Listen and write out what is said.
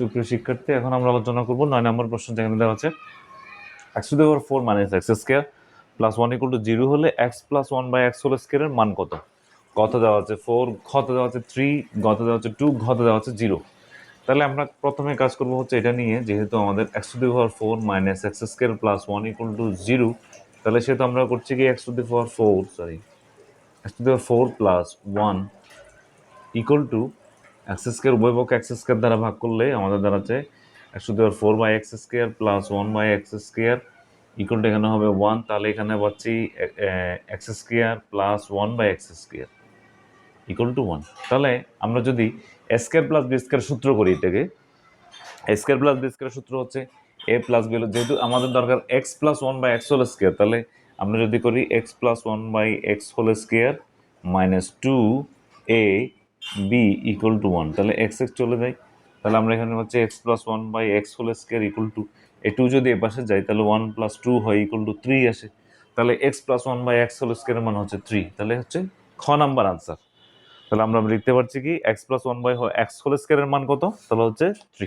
সুপ্রিয় শিক্ষার্থী, এখন আমরা আলোচনা করব নয় নম্বর প্রশ্ন যেখানে দেওয়া আছে এক্স টু দেওয়ার four minus x square plus one equal to zero হলে x plus one by x whole স্কোয়ারের মান কত? কত দেওয়া আছে ফোর ঘত দেওয়া আছে থ্রি গত দেওয়া আছে টু ঘত দেওয়া আছে জিরো তাহলে আমরা প্রথমে কাজ করব হচ্ছে এটা নিয়ে, যেহেতু আমাদের x to the four minus x square plus one equal to zero তাহলে সেহেতু আমরা করছি কি x to the four sorry x to the four plus one equal to x square উভয় পক্ষে এক্স দ্বারা ভাগ করলে আমাদের দাঁড়াচ্ছে x to the power four by x square plus one by x square equal to এখানে হবে one তাহলে এখানে পাচ্ছি x square plus one by x square equal to one তাহলে আমরা যদি স্কোয়ার প্লাস বি স্কোয়ার সূত্র করি এটাকে স্কোয়ার প্লাস বি স্কোয়ার সূত্র হচ্ছে এ প্লাস বি যেহেতু আমাদের দরকার x plus one by x whole square তাহলে আমরা যদি করি x plus one by x whole square minus two a b equal to one তাহলে এক্স এক্স চলে যায়। তাহলে আমরা এখানে হচ্ছে x plus one by x whole square equal to a two যদি এ পাশে যায়, তাহলে ওয়ান প্লাস টু হয় ইকুয়াল টু থ্রি আসে। তাহলে x plus one by x whole স্কোয়ারের মান হচ্ছে থ্রি তাহলে হচ্ছে খ নাম্বার আনসার তাহলে আমরা লিখতে পারছি কি x plus one by x whole স্কোয়ারের মান কত? তাহলে হচ্ছে থ্রি